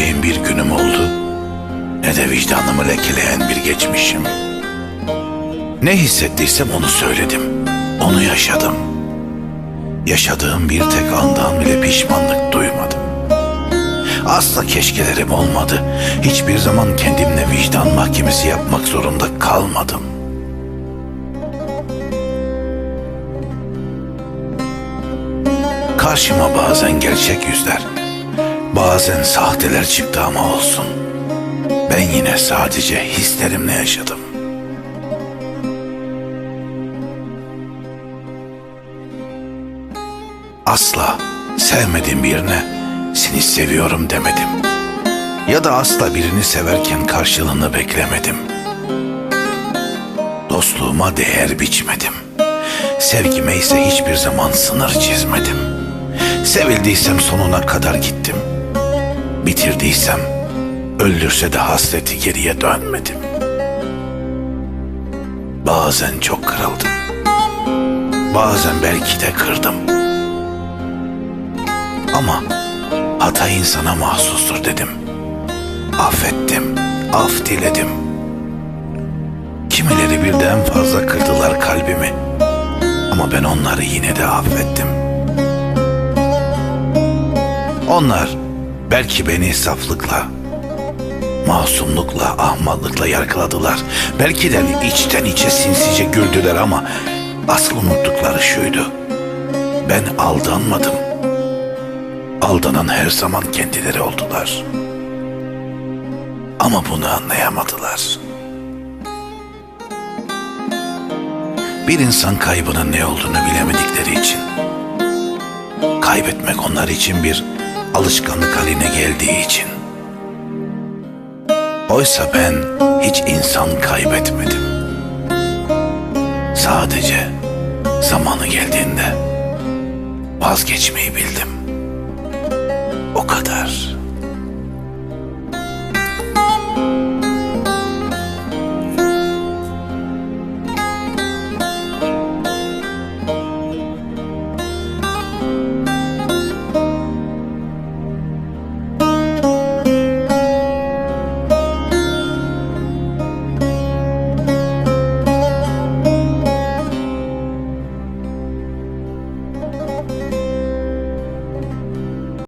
diyeceğim bir günüm oldu. Ne de vicdanımı lekeleyen bir geçmişim. Ne hissettiysem onu söyledim. Onu yaşadım. Yaşadığım bir tek andan bile pişmanlık duymadım. Asla keşkelerim olmadı. Hiçbir zaman kendimle vicdan mahkemesi yapmak zorunda kalmadım. Karşıma bazen gerçek yüzler, bazen sahteler çıktı ama olsun. Ben yine sadece hislerimle yaşadım. Asla sevmediğim birine seni seviyorum demedim. Ya da asla birini severken karşılığını beklemedim. Dostluğuma değer biçmedim. Sevgime ise hiçbir zaman sınır çizmedim. Sevildiysem sonuna kadar gittim. Bitirdiysem öldürse de hasreti geriye dönmedim. Bazen çok kırıldım. Bazen belki de kırdım. Ama hata insana mahsustur dedim. Affettim, af diledim. Kimileri birden fazla kırdılar kalbimi. Ama ben onları yine de affettim. Onlar belki beni saflıkla, masumlukla, ahmaklıkla yargıladılar. Belki de içten içe sinsice güldüler ama asıl unuttukları şuydu. Ben aldanmadım. Aldanan her zaman kendileri oldular. Ama bunu anlayamadılar. Bir insan kaybının ne olduğunu bilemedikleri için kaybetmek onlar için bir alışkanlık haline geldiği için oysa ben hiç insan kaybetmedim. Sadece zamanı geldiğinde vazgeçmeyi bildim.